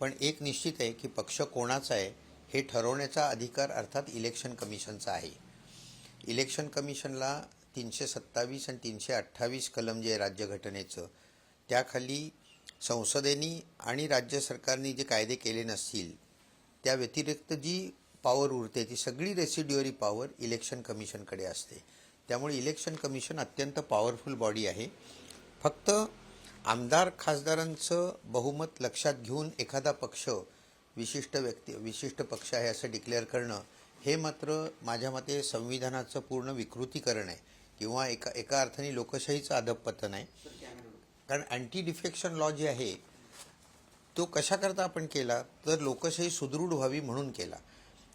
पण एक निश्चित आहे की पक्ष कोणाचा आहे हे ठरवण्याचा अधिकार अर्थात इलेक्शन कमिशनचा आहे. इलेक्शन कमिशनला तीनशे सत्तावीस आणि तीनशे अठ्ठावीस कलम जे आहे राज्यघटनेचं त्याखाली संसदेनी आणि राज्य सरकारने जे कायदे केले नसतील त्या व्यतिरिक्त जी पॉवर उरते ती सगळी रेसिड्युअरी पॉवर इलेक्शन कमिशनकडे असते. त्यामुळे इलेक्शन कमिशन अत्यंत पॉवरफुल बॉडी आहे. फक्त आमदार खासदारांचं बहुमत लक्षात घेऊन एखादा पक्ष विशिष्ट व्यक्ती विशिष्ट पक्ष आहे असं डिक्लेअर करणं हे मात्र माझ्या मते संविधानाचं पूर्ण विकृतीकरण आहे. किंवा एका एका अर्थाने लोकशाहीचं अधपतन आहे. कारण अँटी डिफेक्शन लॉ जे आहे तो कशाकरता आपण केला तर लोकशाही सुदृढ व्हावी म्हणून केला.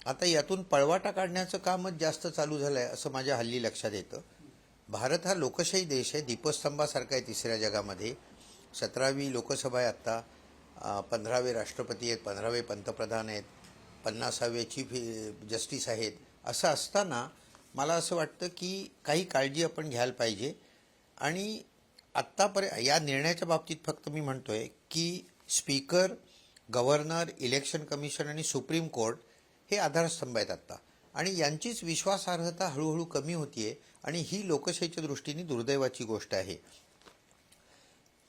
आता यातून पळवाटा काढण्याचं कामच जास्त चालू झालं आहे असं माझ्या हल्ली लक्षात येतं. भारत हा लोकशाही देश आहे दीपस्तंभासारखा आहे तिसऱ्या जगामध्ये. सतरावी लोकसभा आहे आत्ता. पंधरावे राष्ट्रपती आहेत पंधरावे पंतप्रधान आहेत पन्नासावे चीफ जस्टिस आहेत. असं असताना मला असं वाटतं की काही काळजी आपण घ्यायला पाहिजे. आणि आत्तापर्यंत या निर्णयाच्या बाबतीत फक्त मी म्हणतो आहे की स्पीकर गव्हर्नर इलेक्शन कमिशन आणि सुप्रीम कोर्ट हे आधारस्तंभ आहेत आत्ता. आणि यांचीच विश्वासार्हता हळूहळू कमी होतीये आणि ही लोकशाहीच्या दृष्टीने दुर्दैवाची गोष्ट आहे.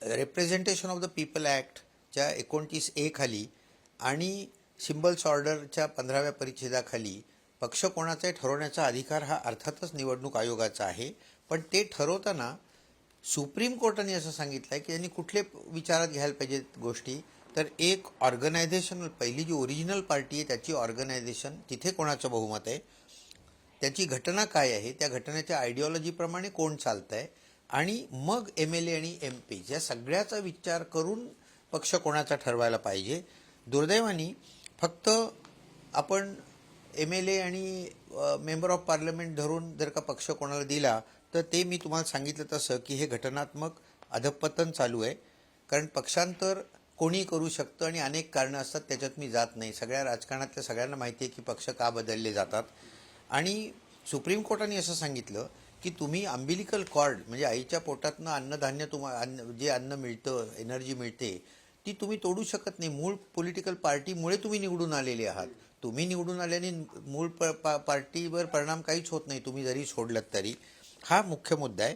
रिप्रेझेंटेशन ऑफ द पीपल ॲक्टच्या एकोणतीस ए खाली आणि सिम्बल्स ऑर्डरच्या पंधराव्या परिच्छेदाखाली पक्ष कोणाचा आहे ठरवण्याचा अधिकार हा अर्थातच निवडणूक आयोगाचा आहे. पण ते ठरवताना सुप्रीम कोर्टाने असं सांगितलं आहे की यांनी कुठले विचारात घ्यायला पाहिजेत गोष्टी? तर एक ऑर्गनायझेशन पहिली जी ओरिजिनल पार्टी आहे त्याची ऑर्गनायझेशन तिथे कोणाचं बहुमत आहे? त्याची घटना काय आहे? त्या घटनेच्या आयडिओलॉजीप्रमाणे कोण चालत आहे आणि मग एम एल ए आणि एम पी या सगळ्याचा विचार करून पक्ष कोणाचा ठरवायला पाहिजे? दुर्दैवाने फक्त आपण एम एल ए आणि मेंबर ऑफ पार्लमेंट धरून जर का पक्ष कोणाला दिला तर ते मी तुम्हाला सांगितलं तसं की हे घटनात्मक अधपतन चालू आहे. कारण पक्षांतर कोणी करू शकतं आणि अनेक कारणं असतात त्याच्यात मी जात नाही. सगळ्या राजकारणातल्या सगळ्यांना माहिती आहे की पक्ष का बदलले जातात. आणि सुप्रीम कोर्टाने असं सांगितलं की तुम्ही आंबिलिकल कॉर्ड म्हणजे आईच्या पोटातनं अन्नधान्य तुम्हाला अन्न जे अन्न मिळतं एनर्जी मिळते ती तुम्ही तोडू शकत नाही. मूळ पॉलिटिकल पार्टीमुळे तुम्ही निवडून आलेले आहात. तुम्ही निवडून आल्याने मूळ प पा पार्टीवर परिणाम काहीच होत नाही तुम्ही जरी सोडलात तरी. हा मुख्य मुद्दा आहे.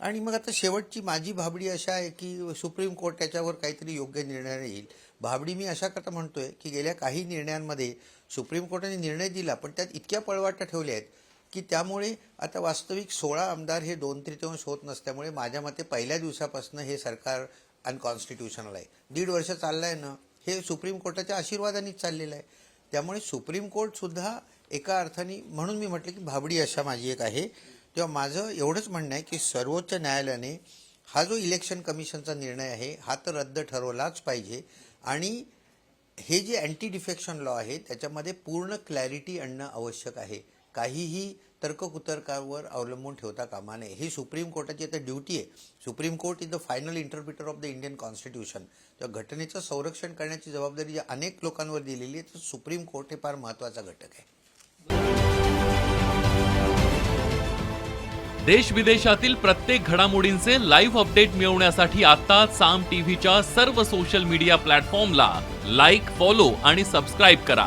आणि मग आता शेवटची माझी भाबडी अशा आहे की सुप्रीम कोर्ट त्याच्यावर काहीतरी योग्य निर्णय येईल भाबडी मी अशा करता म्हणतोय की गेल्या काही निर्णयांमध्ये सुप्रीम कोर्टाने निर्णय दिला पण त्यात इतक्या पळवाटा ठेवल्या आहेत. की त्यामुळे आता वास्तविक सोळा आमदार हे दोन तृतीयांश होत नसल्यामुळे माझ्या मते पहिल्या दिवसापासून हे सरकार अनकॉन्स्टिट्युशनल आहे. दीड वर्ष चाललं आहे ना. हे सुप्रीम कोर्टाच्या आशीर्वादानेच चाललेलं आहे. त्यामुळे सुप्रीम कोर्टसुद्धा एका अर्थाने म्हणून मी म्हटलं की भाबडी अशा माझी एक आहे. तेव्हा माझं एवढंच म्हणणं आहे की सर्वोच्च न्यायालयाने हा जो इलेक्शन कमिशनचा निर्णय आहे हा तर रद्द ठरवलाच पाहिजे. आणि हे जे अँटी डिफेक्शन लॉ आहे त्याच्यामध्ये पूर्ण क्लॅरिटी आणणं आवश्यक आहे. काहीही तर्ककुतर्कावर अवलंबून ठेवता कामा नये. ही सुप्रीम कोर्टाची आता ड्युटी आहे. Supreme court is the final interpreter of the Indian constitution. तेव्हा घटनेचं संरक्षण करण्याची जबाबदारी जी अनेक लोकांवर दिलेली आहे. तर सुप्रीम कोर्ट हे फार महत्त्वाचा घटक आहे. देश विदेशातील प्रत्येक घडामोडींचे लाईव्ह अपडेट मिळवण्यासाठी आता साम टीव्हीच्या सर्व सोशल मीडिया प्लॅटफॉर्मला लाईक फॉलो आणि सबस्क्राईब करा.